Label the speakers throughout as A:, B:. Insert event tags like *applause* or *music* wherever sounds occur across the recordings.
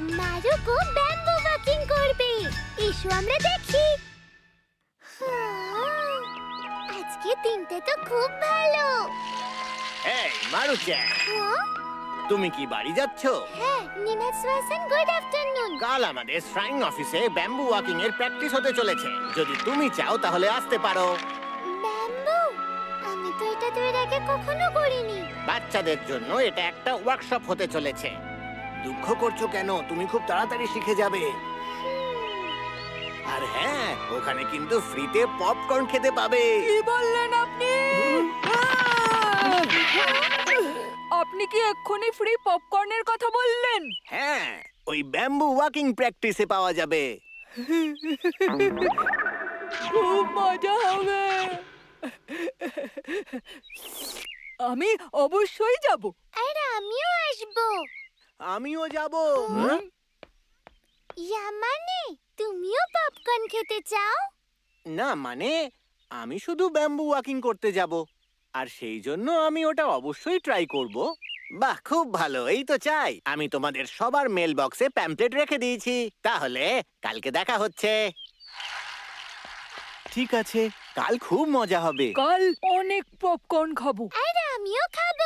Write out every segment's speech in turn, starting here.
A: মারুকো bamboo walking করবে। এসো আমরা দেখি। হ্যাঁ, আজকে দিনটা তো খুব ভালো।
B: এই
A: হ্যাঁ?
B: তুমি কি বাড়ি যাচ্ছ?
A: হ্যাঁ নিমাসওয়াসন গুড আফটারনুন
B: কাল আমাদের শ্রাইন অফিসে ব্যাম্বু ওয়াকিং এর প্র্যাকটিস হতে চলেছে। যদি তুমি চাও তাহলে আসতে পারো।
A: ব্যাম্বু? আমি তো এটা আগে কখনো করিনি।
B: বাচ্চাদের জন্য এটা একটা ওয়ার্কশপ হতে চলেছে। দুঃখ করছ কেন? তুমি খুব তাড়াতাড়ি শিখে যাবে। আর হ্যাঁ ওখানে কিন্তু ফ্রিতে পপকর্ন খেতে পাবে।
C: কি বললেন আপনি? *laughs* আপনি কি এক্ষুনি ফ্রি পপকর্নের কথা বললেন?
B: হ্যাঁ ওই ব্যাম্বু ওয়াকিং প্র্যাকটিসে পাওয়া যাবে।
C: খুব মজা হবে। আমি অবশ্যই যাব।
A: আর আমিও আসব।
B: আমিও যাব।
A: ইয়া মানে তুমিও পপকর্ন খেতে চাও?
B: না মানে আমি শুধু ব্যাম্বু ওয়াকিং করতে যাব। আর সেই জন্য আমি ওটা অবশ্যই ট্রাই করব। বাহ খুব ভালো এই তো চাই। আমি তোমাদের সবার মেল বক্সে প্যাম্পলেট রেখে দিয়েছি। তাহলে কালকে দেখা হচ্ছে। ঠিক আছে কাল খুব মজা হবে।
C: কাল অনেক পপকর্ন খাব।
A: আর আমিও খাব।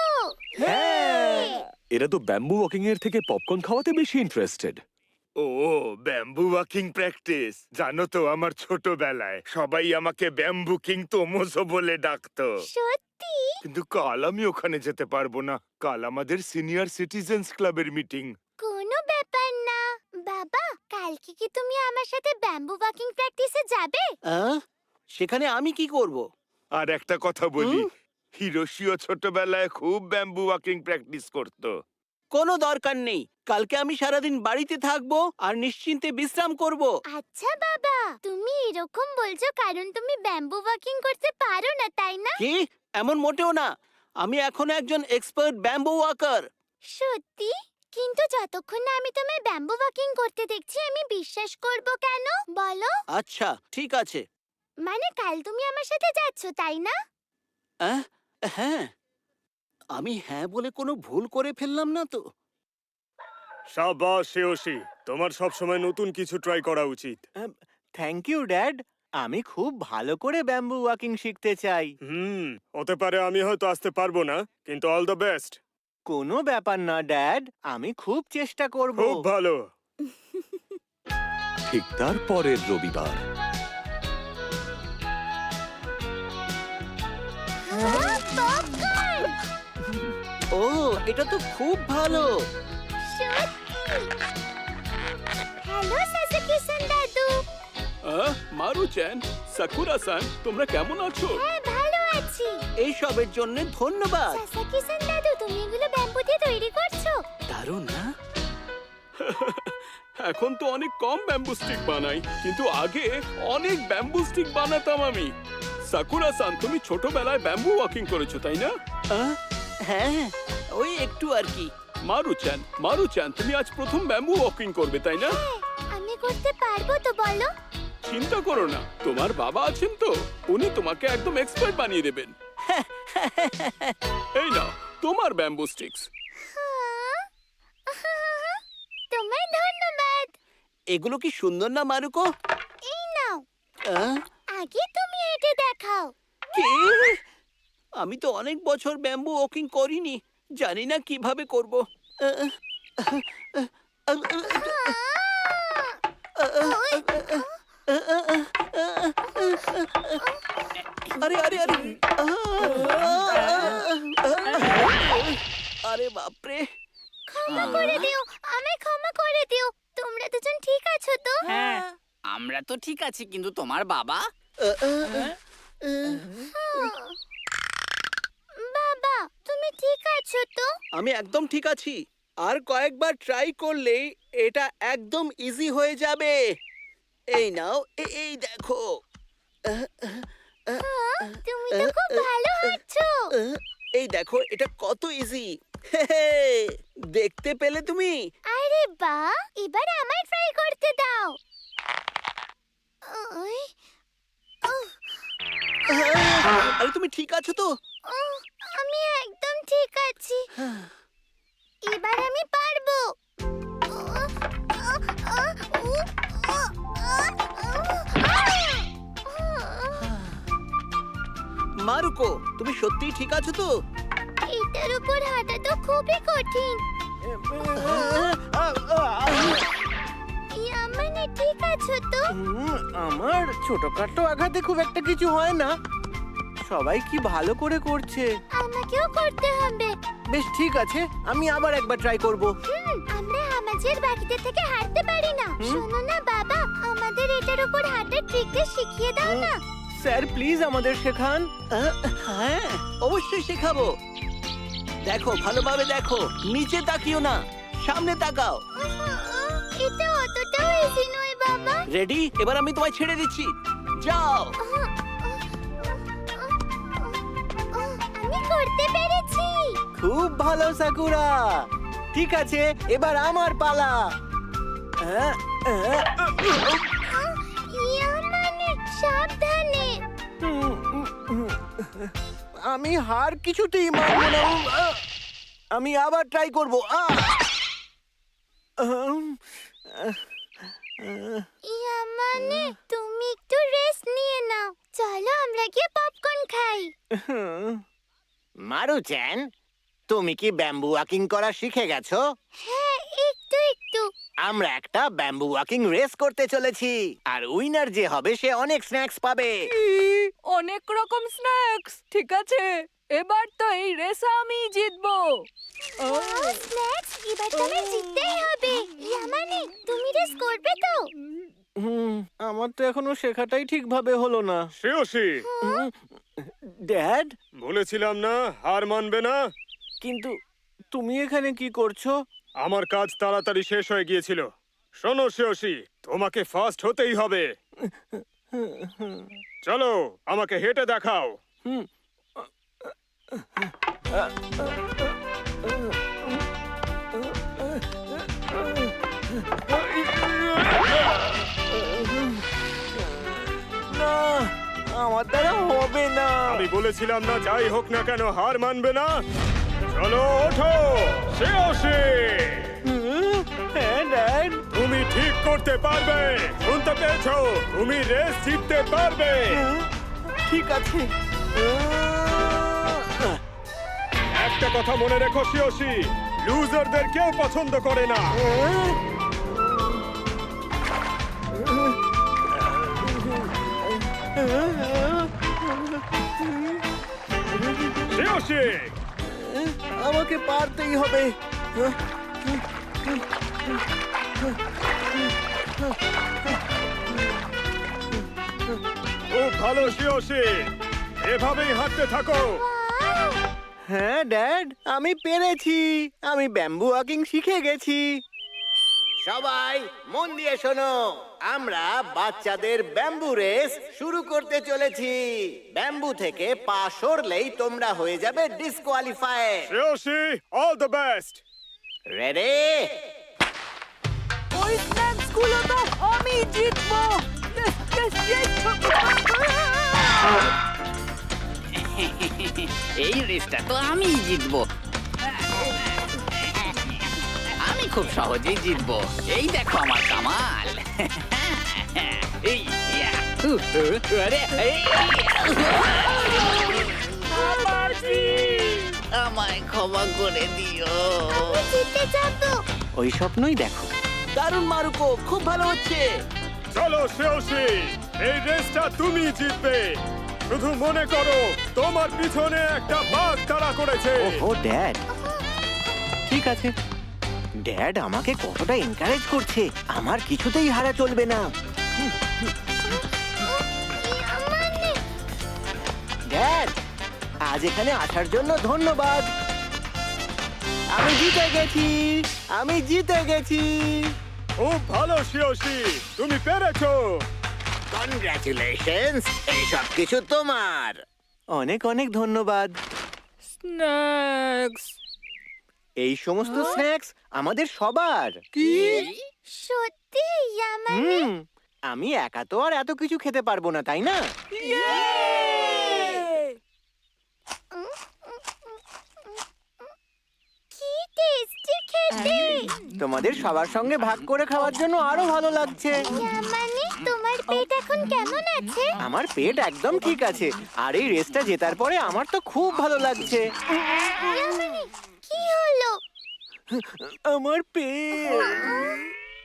B: হ্যাঁ।
D: এরা তো ব্যাম্বু ওয়াকিং এর থেকে পপকর্ন খাওয়াতে বেশি ইন্টারেস্টেড
E: ও ব্যাম্বু ওয়াকিং প্র্যাকটিস জানো তো আমার ছোটবেলায় সবাই আমাকে ব্যাম্বু কিং তোমসো বলে ডাকতো।
A: সত্যি?
E: কিন্তু কাল আমি ওখানে যেতে পারব না। কাল আমাদের সিনিয়র সিটিজেন্স ক্লাবের মিটিং
A: কোনো ব্যাপার না। বাবা কালকে কি তুমি আমার সাথে ব্যাম্বু ওয়াকিং প্র্যাকটিসে যাবে?
B: সেখানে আমি কি করব?
E: আর একটা কথা বলি। হিরোশিও ছোটবেলায় খুব ব্যাম্বু ওয়াকিং প্র্যাকটিস করত।
F: কোনো দরকার নেই। কালকে আমি সারাদিন বাড়িতে থাকব আর নিশ্চিন্তে বিশ্রাম করব।
A: আচ্ছা বাবা তুমি এরকম বলছো কারণ তুমি ব্যাম্বু ওয়াকিং করতে পারো না তাই না?
F: কি? এমন মোটেও না। আমি এখন একজন এক্সপার্ট ব্যাম্বু ওয়াকার
A: সত্যি? কিন্তু যতক্ষণ না আমি তোমায় ব্যাম্বু ওয়াকিং করতে দেখছি আমি বিশ্বাস করব কেন? বলো।
F: আচ্ছা ঠিক আছে।
A: মানে কাল তুমি আমার সাথে যাচ্ছ তাই না?
F: আহ, হ্যাঁ আমি হ্যাঁ বলে কোনো ভুল করে ফেললাম না তো।
E: সাবাস শেওশি তোমার সব সময় নতুন কিছু ট্রাই করা উচিত।
B: থ্যাংক ইউ ড্যাড আমি খুব ভালো করে ব্যাম্বু ওয়াকিং শিখতে চাই।
E: হুম হতে পারে আমি হয়তো আসতে পারব না কিন্তু অল দ্য বেস্ট
B: কোনো ব্যাপার না ড্যাড আমি খুব চেষ্টা করব।
E: খুব ভালো। *laughs*
D: ঠিক তার পরের রবিবার।
A: হ্যাঁ,
F: ও এটা তো খুব ভালো।
A: দাদু।
D: তোমরা কেমন আছো?
A: হ্যাঁ ভালো আছি।
F: এই সবের জন্য ধন্যবাদ।
A: সাসাকি-সান দাদু তুমি এগুলো ব্যাম্বু দিয়ে তৈরি করছ?
F: দারুণ না? *laughs*
D: এখন তো অনেক কম ব্যাম্বু স্টিক বানাই কিন্তু আগে অনেক ব্যাম্বু স্টিক বানাতাম আমি। সাকুরা-সান তুমি ছোটবেলায় ব্যাম্বু ওয়াকিং করেছ তাই না?
F: হ্যাঁ ওই একটু আর কি।
D: মারুচ্যান মারুচ্যান তুমি আজ প্রথম ব্যাম্বু ওয়াকিং করবে তাই না? *gasps*
A: আমি করতে পারব তো বলো।
D: চিন্তা করো না তোমার বাবা আছেন তো উনি তোমাকে একদম এক্সপার্ট বানিয়ে দেবেন। *laughs* এই নাও তোমার ব্যাম্বু স্টিক্স
A: হ্যাঁ। *laughs* তোমায় ধন্যবাদ।
F: এগুলো কি সুন্দর না মারুকো?
A: এই নাও।
F: আহ,
A: আগে তুমি এটা দেখাও।
F: কি? আমি তো অনেক বছর ব্যাম্বু ওয়াকিং করিনি জানি না কীভাবে করব। আরে আরে আরে। আরে বাপরে।
A: ক্ষমা করে দিও আমায় ক্ষমা করে দিও। তোমরা দুজন ঠিক আছো তো?
G: হ্যাঁ আমরা তো ঠিক আছি কিন্তু তোমার বাবা?
A: বাবা তুমি ঠিক আছো তো?
F: আমি একদম ঠিক আছি। আর কয়েকবার ট্রাই করলেই এটা একদম ইজি হয়ে যাবে। এই নাও এই দেখো।
A: হ্যাঁ, তুমি তো খুব ভালো হাঁটছো
F: এই দেখো এটা কত ইজি দেখতে পেলে তুমি?
A: আরে বা এবার আমায় ট্রাই করতে দাও। উহ,
F: আরে তুমি ঠিক আছো তো?
A: আমি একদম ঠিক আছি। এবার আমি পারব।
F: মারুকো তুমি সত্যি ঠিক আছো তো?
A: এটার উপর হাঁটা তো খুবই কঠিন। ইয়ামানে ঠিক আছো তো?
B: আমার ছোটখাটো আঘাতে খুব একটা কিছু হয় না। সবাই কি ভালো করে করছে?
A: আমাকেও করতে হবে।
B: বেশ ঠিক আছে। আমি আবার একবার ট্রাই করব।
A: হুম, আমরা আমাদের বাকিতে থেকে হাঁটতে পারি না।
B: হুম?
A: শোনো না বাবা আমাদের এটার উপর হাঁটার ট্রিকটা শিখিয়ে দাও না।
B: স্যার প্লিজ আমাদের শেখান।
F: আহ, হ্যাঁ অবশ্যই শেখাবো। দেখো ভালোভাবে দেখো নিচে তাকিও না সামনে তাকাও।
A: এটা অতটাও ইজি নয় বাবা।
F: রেডি এবার আমি তোমায় ছেড়ে দিচ্ছি। যাও।
A: করতে পেরেছি।
B: খুব ভালো সাকুরা। ঠিক আছে এবার আমার পালা। আহ, আহ,
A: ইয়া মানে সাবধানে।
B: হুম, হুম। আমি হার কিছুতেই মানব না। আহ, আমি আবার ট্রাই করব। আহ! আহ, আহ,
A: ইয়া মানে তুমি একটু রেস্ট নিয়ে নাও। চলো আমরা গিয়ে পপকর্ন খাই।
B: হুম। মারুচ্যান তুমি কি ব্যাম্বু ওয়াকিং করা শিখে গেছো?
A: হ্যাঁ একটু একটু।
B: আমরা একটা ব্যাম্বু ওয়াকিং রেস করতে চলেছি আর উইনার যে হবে সে অনেক স্ন্যাক্স পাবে।
C: অনেক রকম স্ন্যাক্স ঠিক আছে। এবার তো এই রেসে আমি জিতবো।
A: স্ন্যাক্স এবার তো আমার জিততেই হবে। ইয়া মানে তুমি রেস করবে তো?
B: হুম আমার তো এখনও শেখাটাই ঠিকভাবে হলো না।
H: শ্রেয়সী!
B: ড্যাড?
H: বলেছিলাম না হার মানবে না।
B: কিন্তু তুমি এখানে কি করছ?
H: আমার কাজ তাড়াতাড়ি শেষ হয়ে গিয়েছিল। শোনো শ্রেয়সী তোমাকে ফার্স্ট হতেই হবে। চলো আমাকে হেঁটে দেখাও।
B: হুম। আমার দ্বারা হবে না।
H: আমি বলেছিলাম না যাই হোক না কেন হার মানবে না। চলো ওঠো সে।
B: হুম, হ্যাঁ
H: তুমি ঠিক করতে পারবে শুনতে পেয়েছ? তুমি রেস জিততে পারবে।
B: ঠিক আছে।
H: একটা কথা মনে রেখো শ্রেয়সী লুজারদের কেউ পছন্দ করে না। শ্রেয়সী
B: আমাকে পারতেই হবে।
H: ও ভালো শ্রেয়সী এভাবেই হাঁটতে থাকো।
B: হ্যাঁ ড্যাড আমি পেরেছি। আমি ব্যাম্বু ওয়াকিং শিখে গেছি। সবাই মন দিয়ে শোনো আমরা বাচ্চাদের ব্যাম্বু রেস শুরু করতে চলেছি। ব্যাম্বু থেকে পা সরলেই তোমরা হয়ে যাবে disqualify
H: Shreyasi all the best
B: ready
C: তো আমি জিতবো! *laughs*
G: এই রেসটা তো আমিই জিতবো। খুব সহজেই জিতবো। এই দেখো আমার কামাল। *laughs* এই, ইয়া, হু, হু, আরে, এই, আমায় ক্ষমা করে দিও।
B: ওই স্বপ্নই দেখো।
F: দারুণ মারুকো খুব ভালো হচ্ছে।
H: চলো শ্রেয়সী এই রেসটা তুমি জিতবে। শুধু মনে করো তোমার পিছনে একটা বাঘ তাড়া করেছে।
B: ও ড্যাড। ঠিক আছে। ড্যাড আমাকে কতটা এনকারেজ করছে আমার কিছুতেই হারা চলবে না। ড্যাড আজ এখানে আসার জন্য ধন্যবাদ। আমি জিতে গেছি আমি জিতে গেছি।
H: খুব ভালো শ্রেয়সী তুমি পেরেছ।
B: কনগ্রাচুলেশনস এই সব কিছু তোমার। অনেক অনেক ধন্যবাদ।
C: স্ন্যাক্স
B: এই সমস্ত স্ন্যাক্স আমাদের সবার। কি?
A: সত্যি? ইয়া মানে
B: হুম আমি একা তো আর এত কিছু খেতে পারব না তাই না?
A: কি টেস্টি খেতে?
B: তোমাদের সবার সঙ্গে ভাগ করে খাওয়ার জন্য আরও ভালো লাগছে।
A: তোমার পেট এখন কেমন আছে?
B: আমার পেট একদম ঠিক আছে আর এই রেসটা জেতার পরে আমার তো খুব ভালো লাগছে। আমার পেট।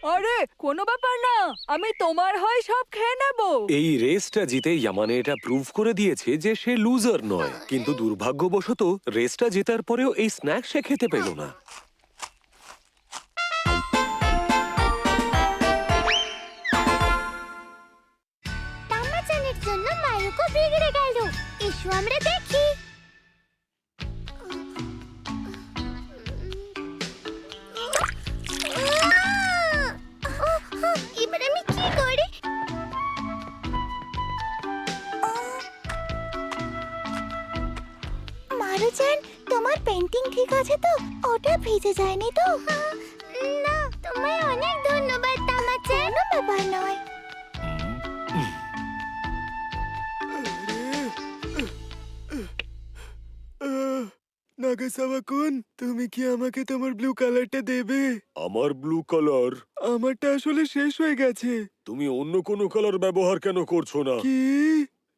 C: আরে কোনো ব্যাপার না। আমি তোমার হয়ে সব খেয়ে নেব।
E: এই রেসটা জিতে ইয়ামানে এটা প্রুভ করে দিয়েছে যে সে লুজার নয়। কিন্তু দুর্ভাগ্যবশত রেসটা জেতার পরেও এই স্ন্যাক সে খেতে পেল না।
A: জন্য মায়ুকো বিগড়ে গেল। এসো আমরা দেখি।
E: নাগাসাওয়া কুন তুমি কি আমাকে তোমার ব্লু কালারটা দেবে? আমার ব্লু কালার আমারটা আসলে শেষ হয়ে গেছে। তুমি অন্য কোনো কালার ব্যবহার কেন করছ না? কি?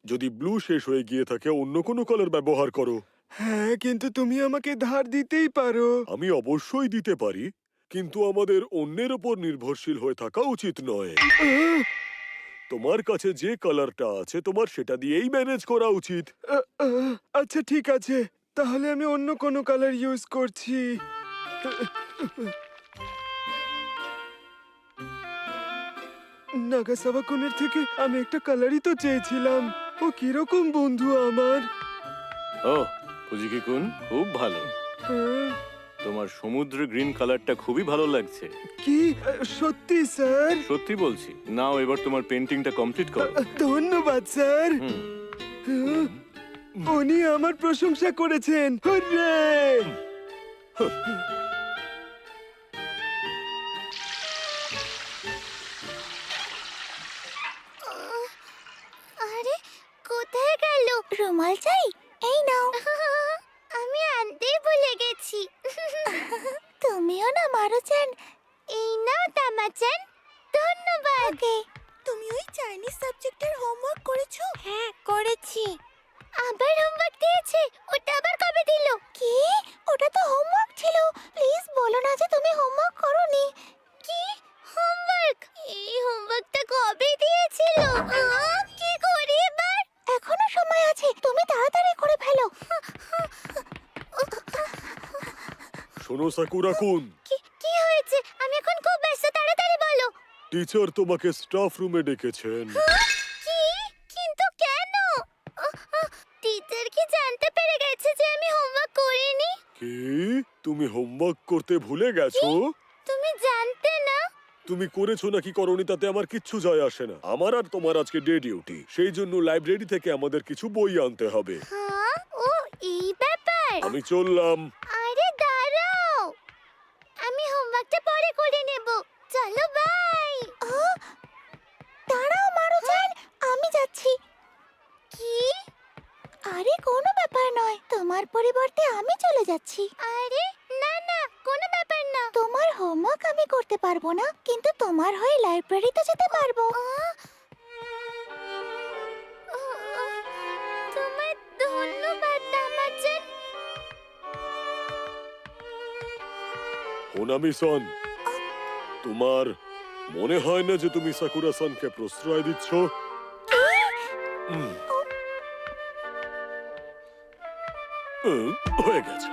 E: যদি ব্লু শেষ হয়ে গিয়ে থাকে অন্য কোনো কালার ব্যবহার করো। হ্যাঁ কিন্তু তুমি আমাকে ধার দিতেই পারো। আমি অবশ্যই দিতে পারি কিন্তু আমাদের অন্যের ওপর নির্ভরশীল হয়ে থাকা উচিত নয়। তোমার কাছে যে কালারটা আছে তোমার সেটা দিয়েই ম্যানেজ করা উচিত। আচ্ছা ঠিক আছে। তাহলে আমি অন্য কোনো কালার ইউজ করছি। নাগাসাবা কোনের থেকে আমি একটা কালারই তো চেয়েছিলাম। ও কীরকম বন্ধু আমার?
I: ও ফুজিকি কুন খুব ভালো।
E: হ্যাঁ,
I: তোমার সমুদ্র গ্রিন কালারটা খুবই ভালো লাগছে।
E: কি? সত্যি স্যার?
I: সত্যি বলছি। নাও এবার তোমার পেন্টিংটা কমপ্লিট করো।
E: ধন্যবাদ স্যার।
I: হুম।
E: হ্যাঁ, উনি আমার প্রশংসা করেছেন। হুররে!
A: আরে কোথায় গেল? রুমাল চাই? এই নাও। আমি আনতেই ভুলে গেছি। তুমিও না মারুচান। এই নাও তামাচান। ধন্যবাদ। তুমি ওই চাইনিজ সাবজেক্টের হোমওয়ার্ক করেছ? হ্যাঁ করেছি। আবার হোমওয়ার্ক দিয়েছে? ওটা আবার কবে দিল? কি? ওটা তো হোমওয়ার্ক ছিল। প্লিজ বলো না যে তুমি হোমওয়ার্ক করোনি। কি? হোমওয়ার্ক এই হোমওয়ার্কটা কবে দিয়েছিল? কি করি এবার? এখনও সময় আছে। তুমি তাড়াতাড়ি করে ফেলো।
E: শোনো সাকুরা কুন
A: কি কি হয়েছে? আমি এখন খুব ব্যস্ত। তাড়াতাড়ি বলো।
E: টিচার তোমাকে স্টাফ রুমে ডেকেছেন।
A: কি?
E: তুমি হোমওয়ার্ক করতে ভুলে গেছো?
A: তুমি জানতে না?
E: তুমি করেছ নাকি করনি তাতে আমার কিচ্ছু যায় আসে না। আমার আর তোমার আজকে ডে ডিউটি সেই জন্য লাইব্রেরি থেকে আমাদের কিছু বই আনতে হবে।
A: হ্যাঁ? ও এই ব্যাপার।
E: আমি চললাম।
A: আরে দাঁড়াও। আমি হোমওয়ার্কটা পরে করে নেব। চলো বাই দাঁড়াও মারুজান। আমি যাচ্ছি। কি? আরে কোনো ব্যাপার নয়। তোমার পরিবর্তে আমি চলে যাচ্ছি। আরে না না কোনো ব্যাপার না। তোমার হোমওয়ার্ক আমি করতে পারব না কিন্তু তোমার হয়ে লাইব্রেরিতে যেতে পারব। তোমার ধন্যবাদ
E: তোমার মনে হয় না যে তুমি সাকুরা সনকে প্রশ্রয় দিচ্ছ? হয়ে গেছে।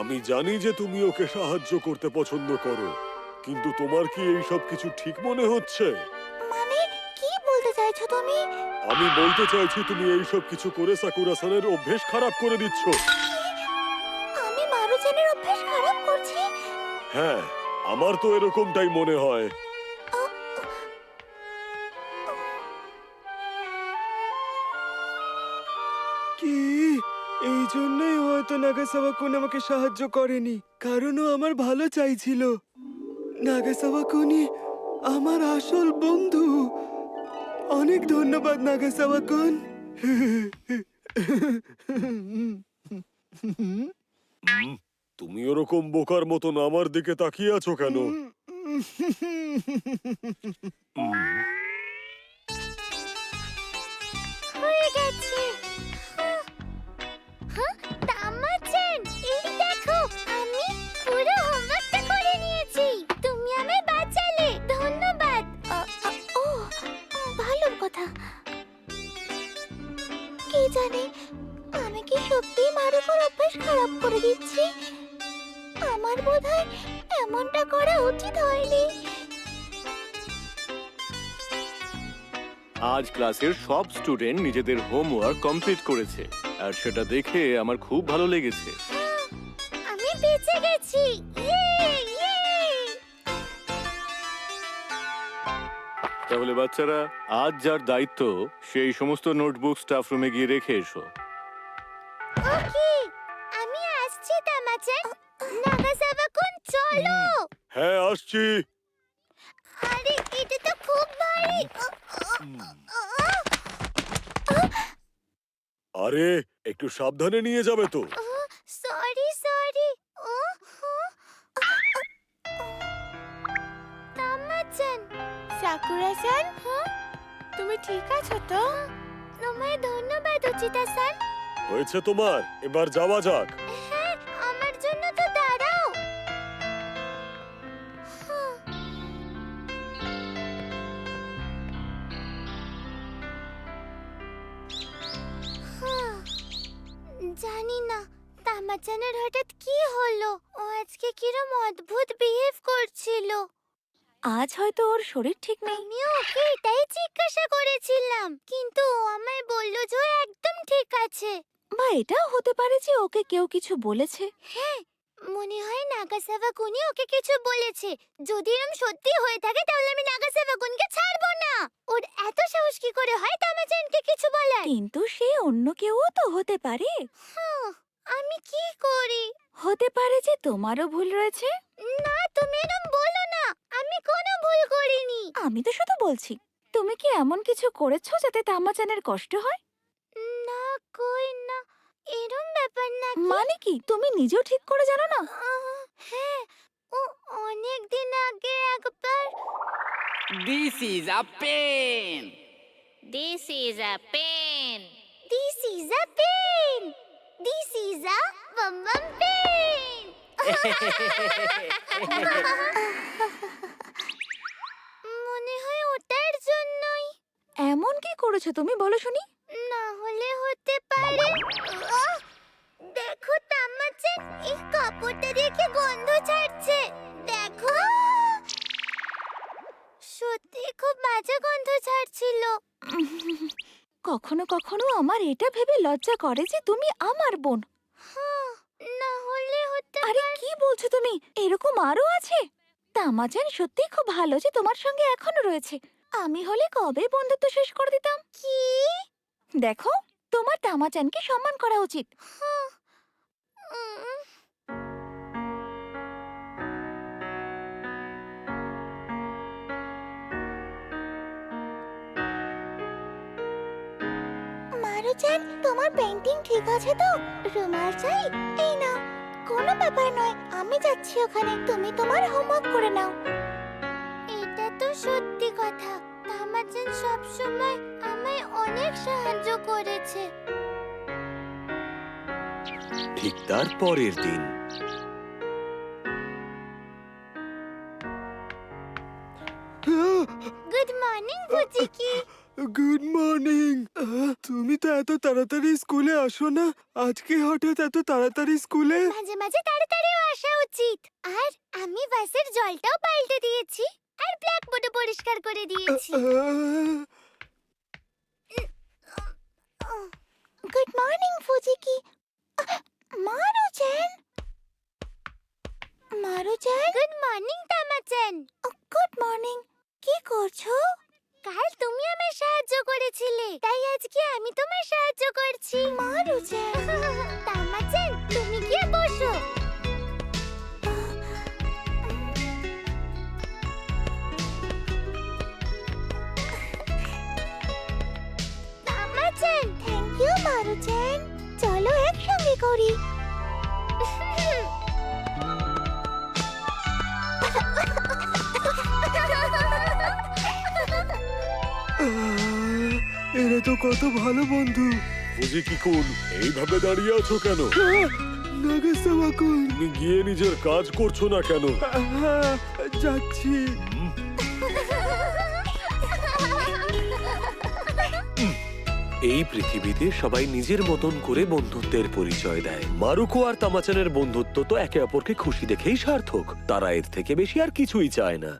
E: আমি জানি যে তুমি ওকে সাহায্য করতে পছন্দ করো কিন্তু তোমার কি এই সব কিছু ঠিক মনে হচ্ছে?
A: মানে কি বলতে চাইছো তুমি?
E: আমি বলতে চাইছি তুমি এই সব কিছু করে সাকুরাসানের অভ্যেস খারাপ করে দিচ্ছ।
A: আমি মারুজানের অভ্যাস খারাপ করছি?
E: হ্যাঁ আমার তো এরকমটাই মনে হয়। কি? এই জন্যই হয়তো আমাকে সাহায্য করেনি কারণ ও আমার ভালো চাইছিল। আমার আসল বন্ধু। অনেক ধন্যবাদ তুমি ওরকম বোকার মতন আমার দিকে তাকিয়ে আছো কেন
I: ক্লাসের সব স্টুডেন্ট নিজেদের হোমওয়ার্ক কমপ্লিট করেছে। আর সেটা দেখে আমার খুব ভালো লেগেছে।
A: আমি বেঁচে গেছি। ইয়ে ইয়ে
I: তাহলে বাচ্চারা আজ যার দায়িত্ব সেই সমস্ত নোটবুক স্টাফ রুমে গিয়ে রেখে এসো।
A: ওকে আমি আসছি তামাচান নাগাসাবা কোন চলো!
E: হ্যাঁ আসছি।
A: আরে এটা তো খুব ভারী।
E: আরে একটু সাবধানে নিয়ে যাবে তো।
A: সরি সরি ও তামাচান সাকুরা-সান তুমি ঠিক আছো তো? তোমায় ধন্যবাদ উচিতা-সান
E: হয়েছে তোমার। এবার যাওয়া যাক।
A: তামাচানের হঠাৎ কি হলো? ও আজকে কিরম অদ্ভুত বিহেভ করছিল।
J: আজ হয়তো ওর শরীর ঠিক নেই।
A: আমিও ওকে এটাই জিজ্ঞাসা করেছিলাম কিন্তু ও আমায় বলল যে ও একদম ঠিক আছে।
J: বা এটাও হতে পারে যে ওকে কেউ কিছু বলেছে।
A: হ্যাঁ মনে হয় নাগাসাবা কুনি ওকে কিছু বলেছে। যদি এরম সত্যি হয়ে থাকে তাহলে আমি নাগাসাবা কুনকে ছাড়বো না। ওর এত সাহস কি করে হয় তামাজানকে কিছু বলার?
J: কিন্তু সে অন্য কেউও তো হতে পারে।
A: হাঁ, আমি কি করি?
J: হতে পারে যে তোমারও ভুল রয়েছে।
A: না তুমি এরম বলো না। আমি কোনো ভুল করিনি।
J: আমি তো শুধু বলছি তুমি কি এমন কিছু করেছ যাতে তামাচানের কষ্ট হয়?
A: না কই না। এরম ব্যাপার না
J: মানে কি? তুমি নিজেও ঠিক করে জানো না?
A: হ্যাঁ ও অনেক দিন আগে একবার।
G: This is a pen
A: this is a pen. This is a pen. This is a bum bum pen. মনে হয় ওটার জন্যই।
J: এমন কি করেছ তুমি? বলো শুনি। কখনো কখনো আমার এটা ভেবে লজ্জা করে যে তুমি আমার বোন।
A: হ্যাঁ, না হলে হতে
J: আরে কি বলছো তুমি? এরকম আরও আছে? তামাজান সত্যি খুব ভালো যে তোমার সঙ্গে এখনও রয়েছে। আমি হলে কবে বন্ধুত্ব শেষ করে দিতাম?
A: কি?
J: দেখো তোমার তামাচানকে সম্মান করা উচিত।
A: হ্যাঁ, উম, তোমার পেন্টিং ঠিক আছে তো? রুমাল চাই? এই নাও। কোনো ব্যাপার নয় আমি যাচ্ছি ওখানে। তুমি তোমার হোমওয়ার্ক করে নাও। এটা তো সত্যি কথা। তামাচান সব সময় আমায় অনেক সাহায্য করেছে।
E: ঠিক তার পরের দিন।
A: Good morning Buchiki
E: good morning তুমি তো এত তাড়াতাড়ি স্কুলে আসো না? আজকে হঠাৎ এত তাড়াতাড়ি স্কুলে?
A: মাঝে মাঝে তাড়াতাড়িও আসা উচিত। আর আমি বাসের জলটাও পাল্টে দিয়েছি আর ব্ল্যাকবোর্ডও পরিষ্কার করে দিয়েছি। Good morning Fujiki Maruchan Maruchan good morning Tamachan good morning কি করছ? কাল তুমি আমার সাহায্য করেছিলে তাই আজকে আমি তোমার সাহায্য করছি। মা রুজা *laughs* তামাচেন তুমি গিয়ে বসো।
K: তামাচেন
L: থ্যাংক ইউ মারুচেন চলো একসঙ্গে করি। এরা তো কত ভালো বন্ধু। ফুজি কি কুন এইভাবে দাঁড়িয়ে আছো কেন? নাগাসাওয়া তুমি গিয়ে নিজের কাজ করছ না কেন? যাচ্ছি। এই পৃথিবীতে সবাই নিজের মতন করে বন্ধুত্বের পরিচয় দেয়। মারুকো আর তামাচানের বন্ধুত্ব তো একে অপরকে খুশি দেখেই সার্থক। তারা এর থেকে বেশি আর কিছুই চায় না।